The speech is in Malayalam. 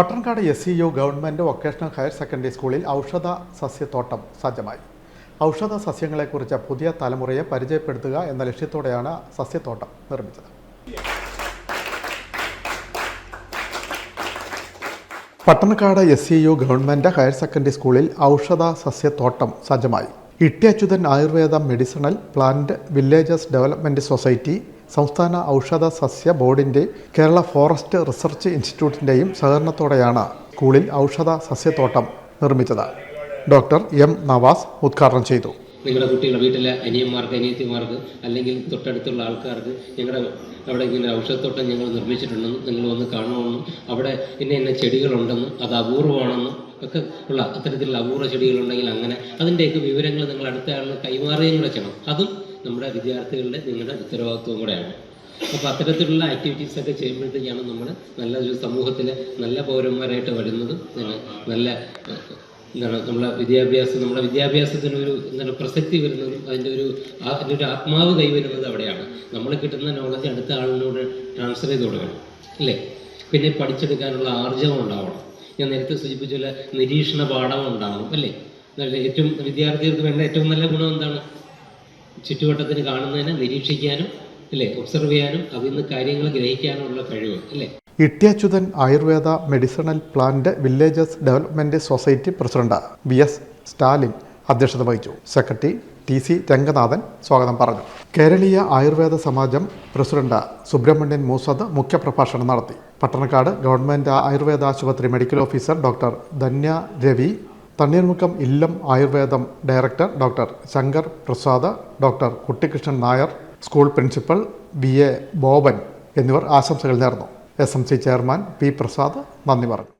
Pattanakkad S C U government vocational higher secondary സ്കൂളിൽ ഔഷധ സസ്യത്തോട്ടം സജ്ജമായി. ഔഷധ സസ്യങ്ങളെക്കുറിച്ച് പുതിയ തലമുറയെ പരിചയപ്പെടുത്തുക എന്ന ലക്ഷ്യത്തോടെയാണ് സസ്യത്തോട്ടം നിർമ്മിച്ചത്. Pattanakkad S C U government higher secondary സ്കൂളിൽ ഔഷധ സസ്യത്തോട്ടം സജ്ജമായി. Ittyachuthan Ayurveda medicinal plant villages development society സംസ്ഥാന ഔഷധ സസ്യ ബോർഡിന്റെ കേരള ഫോറസ്റ്റ് റിസർച്ച് ഇൻസ്റ്റിറ്റ്യൂട്ടിന്റെയും സഹകരണത്തോടെയാണ് സ്കൂളിൽ ഔഷധ സസ്യത്തോട്ടം നിർമ്മിച്ചത്. ഡോക്ടർ എം നവാസ് ഉദ്ഘാടനം ചെയ്തു. നിങ്ങളുടെ കുട്ടികളുടെ വീട്ടിലെ അനിയന്മാർക്ക് അനിയത്തിമാർക്ക് അല്ലെങ്കിൽ തൊട്ടടുത്തുള്ള ആൾക്കാർക്ക് ഞങ്ങളുടെ അവിടെ ഇങ്ങനെ ഔഷധത്തോട്ടം ഞങ്ങൾ നിർമ്മിച്ചിട്ടുണ്ടെന്നും നിങ്ങൾ വന്ന് കാണണമെന്നും അവിടെ ഇന്ന ഇന്ന ചെടികളുണ്ടെന്നും അത് അപൂർവമാണെന്നും ഒക്കെ ഉള്ള അത്തരത്തിലുള്ള അപൂർവ ചെടികളുണ്ടെങ്കിൽ അങ്ങനെ അതിന്റെയൊക്കെ വിവരങ്ങൾ നിങ്ങൾ അടുത്ത ആളിന് കൈമാറുകയും കൂടെ ചെയ്യണം. അതും നമ്മുടെ വിദ്യാർത്ഥികളുടെ നിങ്ങളുടെ ഉത്തരവാദിത്വം കൂടെയാണ്. അപ്പോൾ അത്തരത്തിലുള്ള ആക്ടിവിറ്റീസ് ഒക്കെ ചെയ്യുമ്പോഴത്തേക്കാണ് നമ്മൾ നല്ലൊരു സമൂഹത്തിൽ നല്ല പൗരന്മാരായിട്ട് വരുന്നതും നല്ല എന്താണ് നമ്മളെ വിദ്യാഭ്യാസം നമ്മുടെ വിദ്യാഭ്യാസത്തിനൊരു എന്താണ് പ്രസക്തി വരുന്നതും അതിന്റെ ഒരു അതിന്റെ ഒരു ആത്മാവ് കൈവരുന്നത് അവിടെയാണ്. നമ്മൾ കിട്ടുന്ന നോളജ് അടുത്ത ആളിനോട് ട്രാൻസ്ഫർ ചെയ്ത് കൊടുക്കണം അല്ലേ? പിന്നെ പഠിച്ചെടുക്കാനുള്ള ആർജവം ഉണ്ടാവണം. ഞാൻ നേരത്തെ സൂചിപ്പിച്ച പോലെ നിരീക്ഷണ പാഠം ഉണ്ടാവണം അല്ലേ? നല്ല ഏറ്റവും വിദ്യാർത്ഥികൾക്ക് വേണ്ട ഏറ്റവും നല്ല ഗുണം എന്താണ്? ചുറ്റുവട്ടത്തിന് കാണുന്നതിനെ നിരീക്ഷിക്കാനും അല്ലേ? ഒബ്സർവ് ചെയ്യാനും അതിൽ നിന്ന് കാര്യങ്ങൾ ഗ്രഹിക്കാനുള്ള കഴിവ് അല്ലേ? Ittyachuthan Ayurveda medicinal plant villages development society president V S Stalin അധ്യക്ഷത വഹിച്ചു. സെക്രട്ടറി ടി സി രംഗനാഥൻ സ്വാഗതം പറഞ്ഞു. കേരളീയ ആയുർവേദ സമാജം പ്രസിഡന്റ് സുബ്രഹ്മണ്യൻ മൂസദ് മുഖ്യപ്രഭാഷണം നടത്തി. പട്ടണക്കാട് ഗവൺമെന്റ് ആയുർവേദ ആശുപത്രി medical officer doctor Dhanya Ravi Thanneermukkom Illam Ayurvedam director doctor Shankar Prasad doctor Kuttikrishnan Nair school principal V A Boban എന്നിവർ ആശംസകൾ നേർന്നു. S M C chairman P Prasad നന്ദി പറഞ്ഞു.